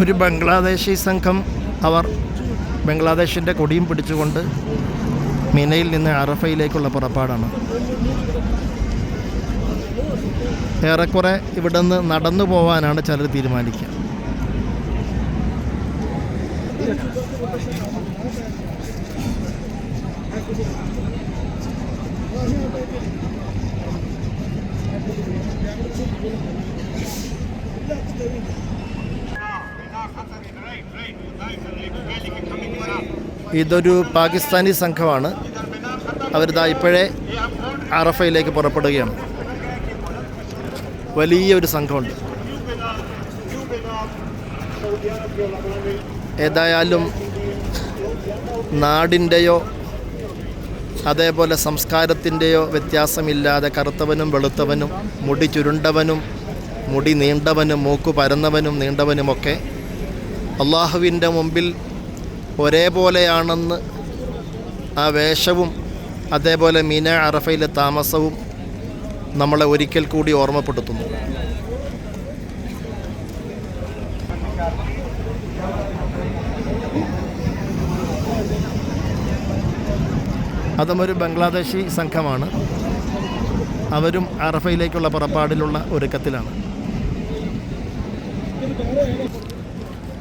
ഒരു ബംഗ്ലാദേശി സംഘം അവർ ബംഗ്ലാദേശിന്റെ കൊടിയും പിടിച്ചുകൊണ്ട് മിനയിൽ നിന്ന് അറഫയിലേക്കുള്ള പുറപ്പാടാണ്. ഏറെക്കുറെ ഇവിടെ നിന്ന് നടന്നു പോവാനാണ് ചിലർ തീരുമാനിക്കുക. ഇതൊരു പാകിസ്ഥാനി സംഘമാണ്. അവരിതാ ഇപ്പോഴേ അറഫയിലേക്ക് പുറപ്പെടുകയാണ്. വലിയൊരു സംഘമുണ്ട്. ഏതായാലും നാടിന്റെയോ അതേപോലെ സംസ്കാരത്തിന്റെയോ വ്യത്യാസമില്ലാതെ കറുത്തവനും വെളുത്തവനും മുടി ചുരുണ്ടവനും മുടി നീണ്ടവനും മൂക്കു പരന്നവനും നീണ്ടവനുമൊക്കെ അള്ളാഹുവിന്റെ മുമ്പിൽ ഒരേപോലെയാണെന്ന് ആ വേഷവും അതേപോലെ മീന അറഫയിലെ താമസവും നമ്മളെ ഒരിക്കൽ കൂടി ഓർമ്മപ്പെടുത്തുന്നു. അതും ഒരു ബംഗ്ലാദേശി സംഘമാണ്. അവരും അറഫയിലേക്കുള്ള പുറപ്പാടിലുള്ള ഒരുക്കത്തിലാണ്.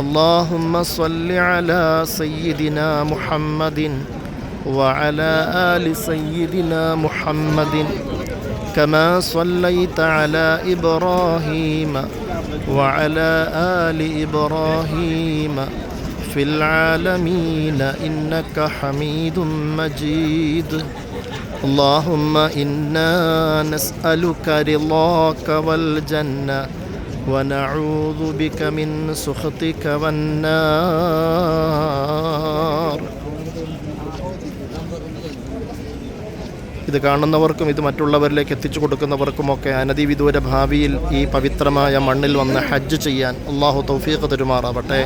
اللهم صل على سيدنا محمد وعلى آل سيدنا محمد كما صليت على إبراهيم وعلى آل إبراهيم في العالمين إنك حميد مجيد. اللهم إنا نسألك رضاك والجنة ونعوذ بك من سخطك والنار ഇത് കാണുന്നവർക്കും ഇത് മറ്റുള്ളവരിലേക്ക് എത്തിച്ചു കൊടുക്കുന്നവർക്കുമൊക്കെ അനധിവിദൂര ഭാവിയിൽ ഈ പവിത്രമായ മണ്ണിൽ വന്ന് ഹജ്ജ് ചെയ്യാൻ അള്ളാഹു തൗഫീഖ് തരുമാറാവട്ടെ